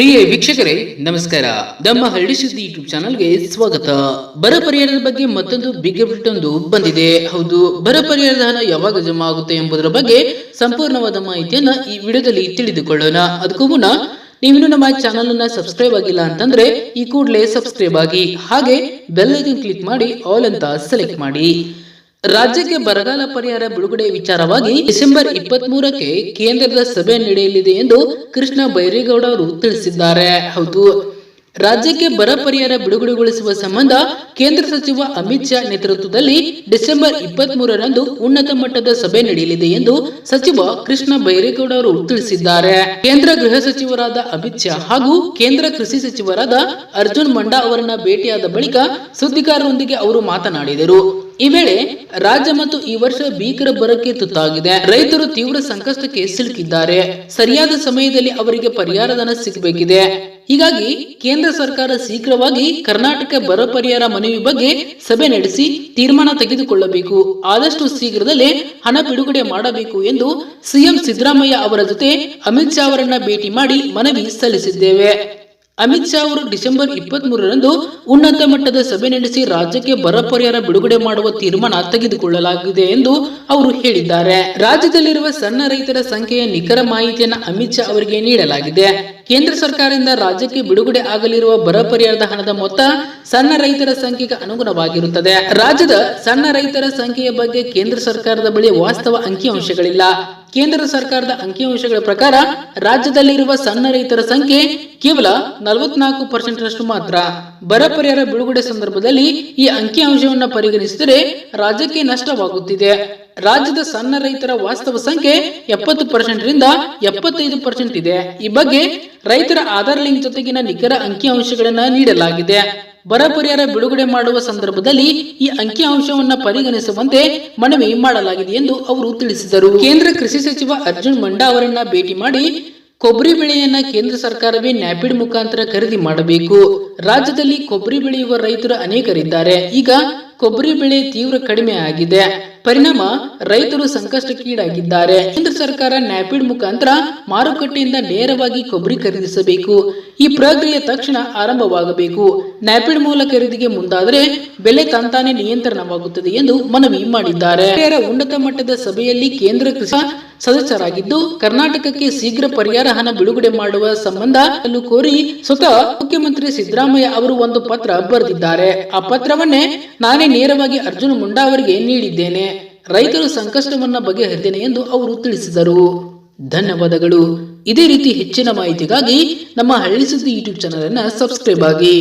ಪ್ರಿಯ ವೀಕ್ಷಕರೇ, ನಮಸ್ಕಾರ. ನಮ್ಮ ಹಳ್ಳಿ ಸುದ್ದಿ ಯೂಟ್ಯೂಬ್ ಚಾನಲ್ಗೆ ಸ್ವಾಗತ. ಬರ ಪರಿಹಾರದ ಬಗ್ಗೆ ಮತ್ತೊಂದು ಬಿಗ್ ಒಂದು ಬಂದಿದೆ. ಹೌದು, ಬರ ಪರಿಹಾರದ ಹಣ ಯಾವಾಗ ಜಮಾ ಆಗುತ್ತೆ ಎಂಬುದರ ಬಗ್ಗೆ ಸಂಪೂರ್ಣವಾದ ಮಾಹಿತಿಯನ್ನ ಈ ವಿಡಿಯೋದಲ್ಲಿ ತಿಳಿದುಕೊಳ್ಳೋಣ. ಅದಕ್ಕೂ ಮುನ್ನ, ನೀವಿನ್ನು ನಮ್ಮ ಚಾನಲ್ ಅನ್ನ ಸಬ್ಸ್ಕ್ರೈಬ್ ಆಗಿಲ್ಲ ಅಂತಂದ್ರೆ ಈ ಕೂಡಲೇ ಸಬ್ಸ್ಕ್ರೈಬ್ ಆಗಿ. ಹಾಗೆ ಬೆಲ್ ಐಕನ್ ಕ್ಲಿಕ್ ಮಾಡಿ ಆಲ್ ಅಂತ ಸೆಲೆಕ್ಟ್ ಮಾಡಿ. ರಾಜ್ಯಕ್ಕೆ ಬರಗಾಲ ಪರಿಹಾರ ಬಿಡುಗಡೆ ವಿಚಾರವಾಗಿ ಡಿಸೆಂಬರ್ ಇಪ್ಪತ್ತ್ ಮೂರಕ್ಕೆ ಕೇಂದ್ರದ ಸಭೆ ನಡೆಯಲಿದೆ ಎಂದು ಕೃಷ್ಣ ಬೈರೇಗೌಡ ಅವರು ತಿಳಿಸಿದ್ದಾರೆ. ಹೌದು ರಾಜ್ಯಕ್ಕೆ ಬರ ಪರಿಹಾರ ಬಿಡುಗಡೆಗೊಳಿಸುವ ಸಂಬಂಧ ಕೇಂದ್ರ ಸಚಿವ ಅಮಿತ್ ಶಾ ನೇತೃತ್ವದಲ್ಲಿ ಡಿಸೆಂಬರ್ ಇಪ್ಪತ್ತ್ ಮೂರರಂದು ಉನ್ನತ ಮಟ್ಟದ ಸಭೆ ನಡೆಯಲಿದೆ ಎಂದು ಸಚಿವ ಕೃಷ್ಣ ಬೈರೇಗೌಡ ಅವರು ತಿಳಿಸಿದ್ದಾರೆ. ಕೇಂದ್ರ ಗೃಹ ಸಚಿವರಾದ ಅಮಿತ್ ಶಾ ಹಾಗೂ ಕೇಂದ್ರ ಕೃಷಿ ಸಚಿವರಾದ ಅರ್ಜುನ್ ಮಂಡಾ ಅವರನ್ನ ಭೇಟಿಯಾದ ಬಳಿಕ ಸುದ್ದಿಗಾರರೊಂದಿಗೆ ಅವರು ಮಾತನಾಡಿದರು. ಈ ವೇಳೆ ರಾಜ್ಯ ಮತ್ತು ಈ ವರ್ಷ ಭೀಕರ ಬರಕ್ಕೆ ತುತ್ತಾಗಿದೆ. ರೈತರು ತೀವ್ರ ಸಂಕಷ್ಟಕ್ಕೆ ಸಿಲುಕಿದ್ದಾರೆ. ಸರಿಯಾದ ಸಮಯದಲ್ಲಿ ಅವರಿಗೆ ಪರಿಹಾರ ಧನ ಸಿಗಬೇಕಿದೆ. ಹೀಗಾಗಿ ಕೇಂದ್ರ ಸರ್ಕಾರ ಶೀಘ್ರವಾಗಿ ಕರ್ನಾಟಕ ಬರ ಪರಿಹಾರ ಮನವಿ ಬಗ್ಗೆ ಸಭೆ ನಡೆಸಿ ತೀರ್ಮಾನ ತೆಗೆದುಕೊಳ್ಳಬೇಕು. ಆದಷ್ಟು ಶೀಘ್ರದಲ್ಲೇ ಹಣ ಬಿಡುಗಡೆ ಮಾಡಬೇಕು ಎಂದು ಸಿಎಂ ಸಿದ್ದರಾಮಯ್ಯ ಅವರ ಜೊತೆ ಅಮಿತ್ ಶಾ ಅವರನ್ನ ಭೇಟಿ ಮಾಡಿ ಮನವಿ ಸಲ್ಲಿಸಿದ್ದೇವೆ. ಅಮಿತ್ ಶಾ ಅವರು ಡಿಸೆಂಬರ್ ಇಪ್ಪತ್ತ್ ಮೂರರಂದು ಉನ್ನತ ಮಟ್ಟದ ಸಭೆ ನಡೆಸಿ ರಾಜ್ಯಕ್ಕೆ ಬರ ಪರಿಹಾರ ಬಿಡುಗಡೆ ಮಾಡುವ ತೀರ್ಮಾನ ತೆಗೆದುಕೊಳ್ಳಲಾಗಿದೆ ಎಂದು ಅವರು ಹೇಳಿದ್ದಾರೆ. ರಾಜ್ಯದಲ್ಲಿರುವ ಸಣ್ಣ ರೈತರ ಸಂಖ್ಯೆಯ ನಿಖರ ಮಾಹಿತಿಯನ್ನು ಅಮಿತ್ ಶಾ ಅವರಿಗೆ ನೀಡಲಾಗಿದೆ. ಕೇಂದ್ರ ಸರ್ಕಾರದಿಂದ ರಾಜ್ಯಕ್ಕೆ ಬಿಡುಗಡೆ ಆಗಲಿರುವ ಬರ ಪರಿಹಾರದ ಹಣದ ಮೊತ್ತ ಸಣ್ಣ ರೈತರ ಸಂಖ್ಯೆಗೆ ಅನುಗುಣವಾಗಿರುತ್ತದೆ. ರಾಜ್ಯದ ಸಣ್ಣ ರೈತರ ಸಂಖ್ಯೆಯ ಬಗ್ಗೆ ಕೇಂದ್ರ ಸರ್ಕಾರದ ಬಳಿ ವಾಸ್ತವ ಅಂಕಿಅಂಶಗಳಿಲ್ಲ. ಕೇಂದ್ರ ಸರ್ಕಾರದ ಅಂಕಿಅಂಶಗಳ ಪ್ರಕಾರ ರಾಜ್ಯದಲ್ಲಿರುವ ಸಣ್ಣ ರೈತರ ಸಂಖ್ಯೆ ಕೇವಲ ನಲವತ್ನಾಲ್ಕು ಪರ್ಸೆಂಟ್ ರಷ್ಟು ಮಾತ್ರ. ಬರ ಪರಿಹಾರ ಬಿಡುಗಡೆ ಸಂದರ್ಭದಲ್ಲಿ ಈ ಅಂಕಿಅಂಶವನ್ನು ಪರಿಗಣಿಸಿದರೆ ರಾಜ್ಯಕ್ಕೆ ನಷ್ಟವಾಗುತ್ತಿದೆ. ರಾಜ್ಯದ ಸಣ್ಣ ರೈತರ ವಾಸ್ತವ ಸಂಖ್ಯೆ ಎಪ್ಪತ್ತು ಪರ್ಸೆಂಟ್ ರಿಂದ ಎಪ್ಪತ್ತೈದು ಪರ್ಸೆಂಟ್ ಇದೆ. ಈ ಬಗ್ಗೆ ರೈತರ ಆಧಾರ್ ಲಿಂಕ್ ಜೊತೆಗಿನ ನಿಖರ ಅಂಕಿಅಂಶಗಳನ್ನ ನೀಡಲಾಗಿದೆ. ಬರ ಪರಿಹಾರ ಬಿಡುಗಡೆ ಮಾಡುವ ಸಂದರ್ಭದಲ್ಲಿ ಈ ಅಂಕಿಅಂಶವನ್ನು ಪರಿಗಣಿಸುವಂತೆ ಮನವಿ ಮಾಡಲಾಗಿದೆ ಎಂದು ಅವರು ತಿಳಿಸಿದರು. ಕೇಂದ್ರ ಕೃಷಿ ಸಚಿವ ಅರ್ಜುನ್ ಮಂಡಾ ಅವರನ್ನ ಭೇಟಿ ಮಾಡಿ ಕೊಬ್ಬರಿ ಬೆಳೆಯನ್ನ ಕೇಂದ್ರ ಸರ್ಕಾರವೇ ನ್ಯಾಪಿಡ್ ಮುಖಾಂತರ ಖರೀದಿ ಮಾಡಬೇಕು. ರಾಜ್ಯದಲ್ಲಿ ಕೊಬ್ಬರಿ ಬೆಳೆಯುವ ರೈತರು ಅನೇಕರಿದ್ದಾರೆ. ಈಗ ಕೊಬ್ಬರಿ ಬೆಳೆ ತೀವ್ರ ಕಡಿಮೆ ಆಗಿದೆ. ಪರಿಣಾಮ ರೈತರು ಸಂಕಷ್ಟಕ್ಕೀಡಾಗಿದ್ದಾರೆ. ಕೇಂದ್ರ ಸರ್ಕಾರ ನ್ಯಾಪಿಡ್ ಮುಖಾಂತರ ಮಾರುಕಟ್ಟೆಯಿಂದ ನೇರವಾಗಿ ಕೊಬ್ಬರಿ ಖರೀದಿಸಬೇಕು. ಈ ಪ್ರಕ್ರಿಯೆ ತಕ್ಷಣ ಆರಂಭವಾಗಬೇಕು. ನ್ಯಾಪಿಡ್ ಮೂಲ ಖರೀದಿಗೆ ಮುಂದಾದರೆ ಬೆಲೆ ತಂತಾನೆ ನಿಯಂತ್ರಣವಾಗುತ್ತದೆ ಎಂದು ಮನವಿ ಮಾಡಿದ್ದಾರೆ. ಉನ್ನತ ಮಟ್ಟದ ಸಭೆಯಲ್ಲಿ ಕೇಂದ್ರ ಕೃಷಿ ಸದಸ್ಯರಾಗಿದ್ದು, ಕರ್ನಾಟಕಕ್ಕೆ ಶೀಘ್ರ ಪರಿಹಾರ ಹಣ ಬಿಡುಗಡೆ ಮಾಡುವ ಸಂಬಂಧ ಕೋರಿ ಸ್ವತಃ ಮುಖ್ಯಮಂತ್ರಿ ಸಿದ್ದರಾಮಯ್ಯ ಅವರು ಒಂದು ಪತ್ರ ಬರೆದಿದ್ದಾರೆ. ಆ ಪತ್ರವನ್ನೇ ನಾನೇ ನೇರವಾಗಿ ಅರ್ಜುನ್ ಮುಂಡಾ ಅವರಿಗೆ ನೀಡಿದ್ದೇನೆ. ರೈತರು ಸಂಕಷ್ಟವನ್ನು ಬಗೆಹರಿದ್ದೇನೆ ಎಂದು ಅವರು ತಿಳಿಸಿದರು. ಧನ್ಯವಾದಗಳು. ಇದೇ ರೀತಿ ಹೆಚ್ಚಿನ ಮಾಹಿತಿಗಾಗಿ ನಮ್ಮ ಹಳ್ಳಿ ಸುದ್ದಿ ಯೂಟ್ಯೂಬ್ ಚಾನಲ್ ಅನ್ನ ಸಬ್ಸ್ಕ್ರೈಬ್ ಆಗಿ.